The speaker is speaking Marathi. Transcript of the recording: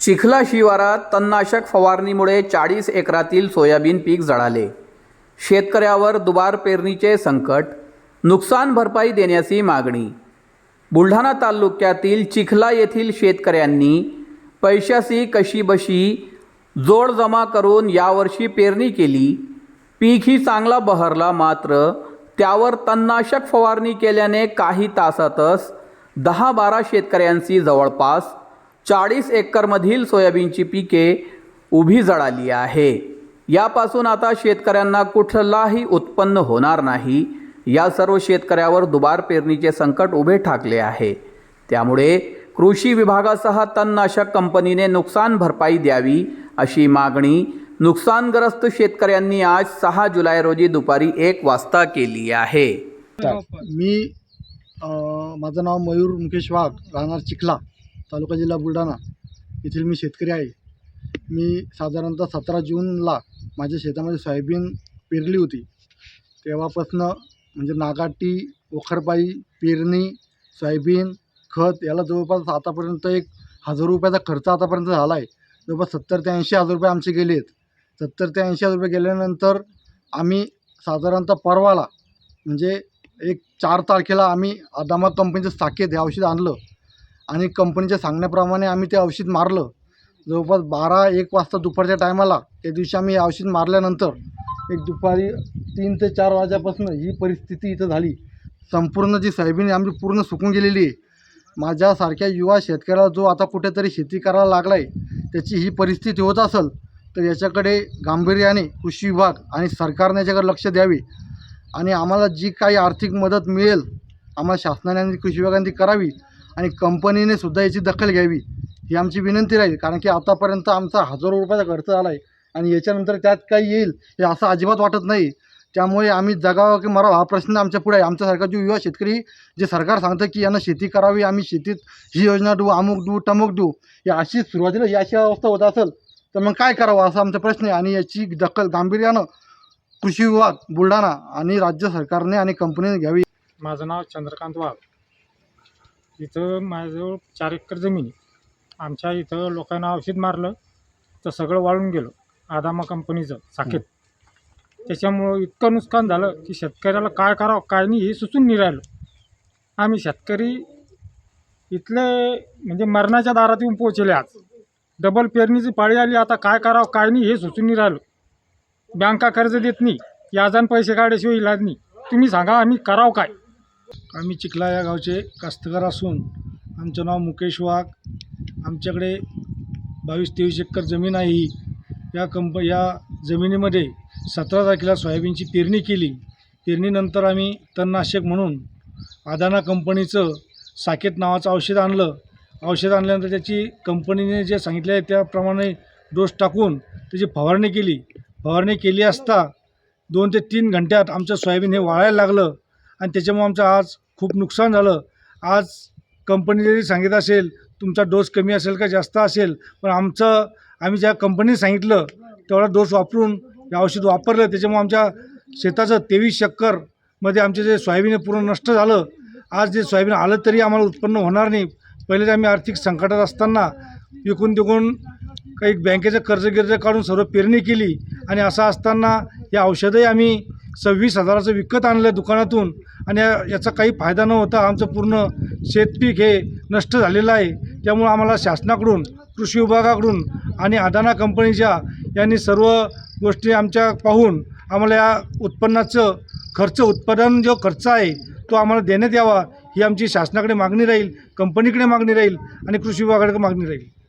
चिखला शिवारात तणनाशक फवारणीमुळे चाळीस एकरातील सोयाबीन पीक जळाले. शेतकऱ्यावर दुबार पेरणीचे संकट नुकसान भरपाई देण्याची मागणी. बुलढाणा तालुक्यातील चिखला येथील शेतकऱ्यांनी पैशाशी कशीबशी जोड जमा करून यावर्षी पेरणी केली. पीकही चांगला बहरला मात्र त्यावर तणनाशक फवारणी केल्याने काही तासातच दहा बारा शेतकऱ्यांची जवळपास चाळीस एकरमधील सोयाबीनची पिके उभी जळाली आहे. यापासून आता शेतकऱ्यांना कुठलाही उत्पन्न होणार नाही. या सर्व शेतकऱ्यावर दुबार पेरणीचे संकट उभे ठाकले आहे. त्यामुळे कृषी विभागासह तणनाशक कंपनीने नुकसान भरपाई द्यावी अशी मागणी नुकसानग्रस्त शेतकऱ्यांनी आज सहा जुलै रोजी दुपारी एक वाजता केली आहे. मी माझं नाव मयूर मुकेश वाघ राहणार चिखला. तालुका जिल्हा बुलढाणा येथील मी शेतकरी आहे. मी साधारणतः सतरा जूनला माझ्या शेतामध्ये सोयाबीन पेरली होती. तेव्हापासनं म्हणजे नागाटी वखरपाई पेरणी सोयाबीन खत याला जवळपास आतापर्यंत एक हजार रुपयाचा खर्च आतापर्यंत झाला आहे जवळपास सत्तर ते ऐंशी हजार रुपये आमचे गेले आहेत सत्तर ते ऐंशी हजार रुपये गेल्यानंतर आम्ही साधारणतः परवाला म्हणजे एक चार तारखेला आम्ही अदामा कंपनीचं साकेत हे औषध आणलं. आणि कंपनीच्या सांगण्याप्रमाणे आम्ही ते औषध मारलं. जवळपास बारा एक वाजता दुपारच्या टायमाला त्या दिवशी आम्ही औषध मारल्यानंतर एक दुपारी तीन ते चार वाजापासून ही परिस्थिती इथं झाली. संपूर्ण जी सोयाबीन आमची पूर्ण सुकून गेलेली आहे. माझ्यासारख्या युवा शेतकऱ्याला जो आता कुठेतरी शेती करायला लागला आहे त्याची ही परिस्थिती होत असेल तर याच्याकडे गांभीर्याने कृषी विभाग आणि सरकारने याच्याकडे लक्ष द्यावे. आणि आम्हाला जी काही आर्थिक मदत मिळेल आम्हाला शासनाने आणि कृषी विभागाने ती करावी. आणि कंपनीने सुद्धा याची दखल घ्यावी ही आमची विनंती राहील. कारण की आतापर्यंत आमचा हजारो रुपयाचा खर्च आला आहे आणि याच्यानंतर त्यात काही येईल हे असं अजिबात वाटत नाही. त्यामुळे आम्ही जगावं की मरावं हा प्रश्न आमच्या पुढे आहे. आमच्यासारखा जो युवा शेतकरी जे सरकार सांगतं की यांना शेती करावी आम्ही शेतीत ही योजना देऊ अमुक देऊ टमुक देऊ या अशी सुरुवातीला ही अशी अवस्था होत असेल तर मग काय करावं असा आमचा प्रश्न आहे. आणि याची दखल गांभीर्यानं कृषी विभाग बुलढाणा आणि राज्य सरकारने आणि कंपनीने घ्यावी. माझं नाव चंद्रकांत वाघ. इथं माझ्याजवळ चार एकर जमीन आहे. आमच्या इथं लोकांना औषध मारलं तर सगळं वाळून गेलं आदामा कंपनीचं साखेत त्याच्यामुळं इतकं नुकसान झालं की शेतकऱ्याला काय करावं काय नाही हे सुचून नाही राहिलं. आम्ही शेतकरी इथले म्हणजे मरणाच्या दारात येऊन पोहोचले आज. डबल पेरणीची पाळी आली आता काय करावं काय नाही हे सुचून नाही राहिलं. बँका कर्ज देत नाही याजान पैसे काढल्याशिवाय इलाज नाही. तुम्ही सांगा आम्ही करावं काय? आम्ही चिखला या गावचे कास्तकार असून आमचं नाव मुकेश वाघ. आमच्याकडे बावीस तेवीस एकर जमीन आहे ही. या कंप या जमिनीमध्ये सतरा तारखेला सोयाबीनची पेरणी केली. पेरणीनंतर आम्ही तणनाशक म्हणून अदाना कंपनीचं साकेत नावाचं औषध आणलं. औषध आणल्यानंतर त्याची कंपनीने जे सांगितले आहे त्याप्रमाणे डोस टाकून त्याची फवारणी केली. फवारणी केली असता दोन ते तीन घंट्यात आमचं सोयाबीन हे वाळायला लागलं. आणि त्याच्यामुळं आमचं आज खूप नुकसान झालं. आज कंपनी जरी सांगितलं असेल तुमचा डोस कमी असेल का जास्त असेल पण आमचं आम्ही ज्या कंपनीने सांगितलं तेवढा डोस वापरून हे औषध वापरलं. त्याच्यामुळं आमच्या शेताचं तेवीस चक्करमध्ये आमचे जे सोयाबीन पूर्ण नष्ट झालं. आज जे सोयाबीन आलं तरी आम्हाला उत्पन्न होणार नाही. पहिले तर आम्ही आर्थिक संकटात असताना विकून तिकून काही बँकेचं कर्ज गिर्ज काढून सर्व पेरणी केली. आणि असं असताना हे औषधही आम्ही सव्वीस हजाराचं विकत आणलं दुकानातून आणि या- याचा काही फायदा न होता आमचं पूर्ण शेतपीक हे नष्ट झालेलं आहे. त्यामुळं आम्हाला शासनाकडून कृषी विभागाकडून आणि अदाना कंपनीच्या यांनी सर्व गोष्टी आमच्या पाहून आम्हाला या उत्पन्नाचं खर्च उत्पादन जो खर्च आहे तो आम्हाला देण्यात यावा ही आमची शासनाकडे मागणी राहील कंपनीकडे मागणी राहील आणि कृषी विभागाकडे मागणी राहील.